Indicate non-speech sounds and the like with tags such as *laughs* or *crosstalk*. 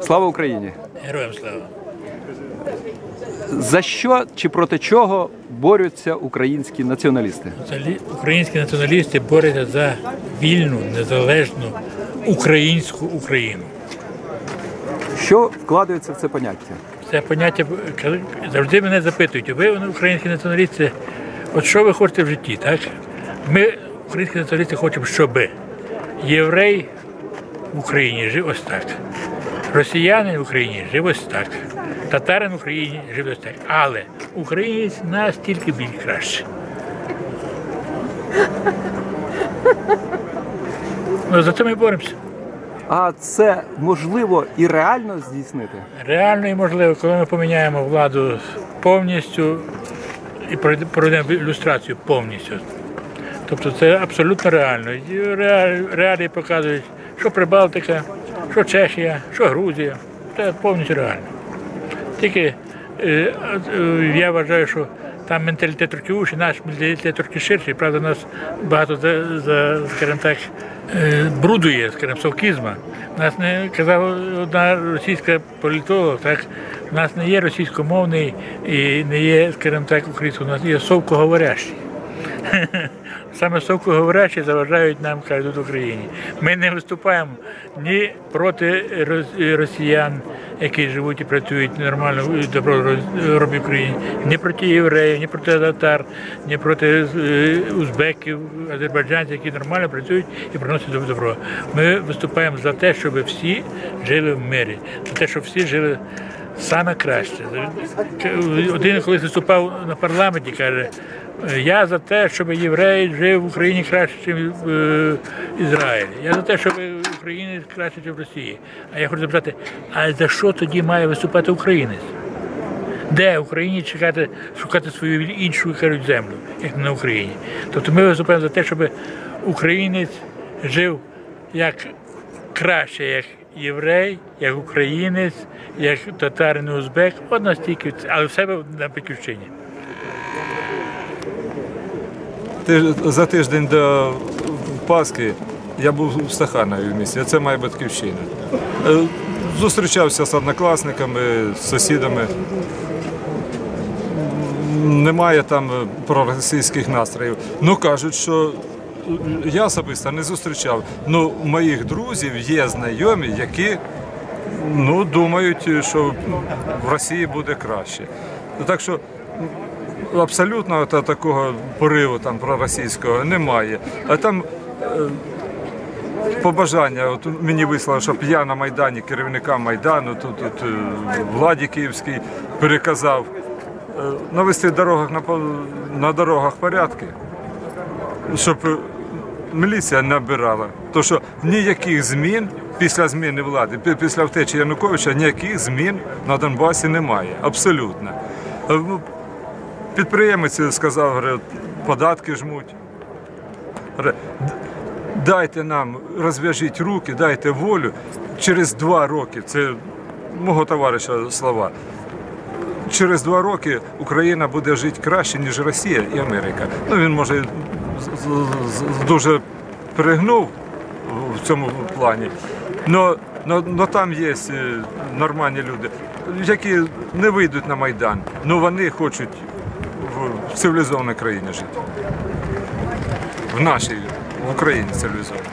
Слава Україні! Героям слава. За що чи проти чого борються українські націоналісти? Українські націоналісти борються за вільну, незалежну українську Україну. Що вкладається в це поняття? Це поняття завжди мене запитують, ви українські націоналісти, от що ви хочете в житті, так? Ми, українські націоналісти, хочемо, щоб єврей в Україні жив ось так. Росіянин в Україні жив ось так. Татарин в Україні жив ось так. Але українець настільки більш краще. Ну, за це ми боремося. А це можливо і реально здійснити? Реально і можливо, коли ми поміняємо владу повністю і пройде- пройдемо ілюстрацію повністю. Тобто це абсолютно реально. Реалії показують, що Прибалтика, що Чехія, що Грузія. Це повністю реально. Тільки е, е, я вважаю, що там менталітет трохи інший, наш менталітет трохи ширший. Правда, нас багато за, за скажімо так, е, брудує, скажімо, совкізма. Нас не казала одна російська політолог, так у нас не є російськомовний і не є, скажімо так, українською, у нас є совкоговорящий. *laughs* Саме совкоговорячі заважають нам, кажуть, Україні. Ми не виступаємо ні проти росіян, які живуть і працюють нормально добро роблять Україні, ні проти євреїв, ні проти татар, ні проти е, узбеків, азербайджанців, які нормально працюють і приносять добро. Ми виступаємо за те, щоб всі жили в мирі, за те, щоб всі жили саме краще. Один колись виступав на парламенті, каже. Я за те, щоб єврей жив в Україні краще, ніж в е, Ізраїлі. Я за те, щоб українець краще, ніж в Росії. А я хочу запитати, а за що тоді має виступати українець? Де Україні чекати, шукати свою іншу кажуть, землю, як не на Україні? Тобто ми виступаємо за те, щоб українець жив як краще, як єврей, як українець, як татарин узбек, от настільки, але в себе на батьківщині. За тиждень до Пасхи я був в Стаханові в місті, а це моя батьківщина. Е, Зустрічався з однокласниками, з сусідами. Немає там проросійських настроїв. Ну кажуть, що я особисто не зустрічав. Ну, моїх друзів є знайомі, які ну, думають, що в Росії буде краще. Так що абсолютно та- такого пориву там проросійського немає. А там е, побажання, от мені вислали, щоб я на Майдані керівникам Майдану, тут, тут е, владі Київській переказав е, навести дорогах на, на дорогах порядки, щоб міліція набирала. То що ніяких змін після зміни влади, після втечі Януковича ніяких змін на Донбасі немає. Абсолютно. Е, ну, Підприємець сказав, податки жмуть. Дайте нам, розв'яжіть руки, дайте волю. Через два роки, це мого товариша слова. Через два роки Україна буде жити краще, ніж Росія і Америка. Ну він може дуже перегнув в цьому плані. Но, но, но там є е, нормальні люди, які не вийдуть на Майдан, але вони хочуть в цивілізованій країні жити. В нашій, в Україні цивілізованій.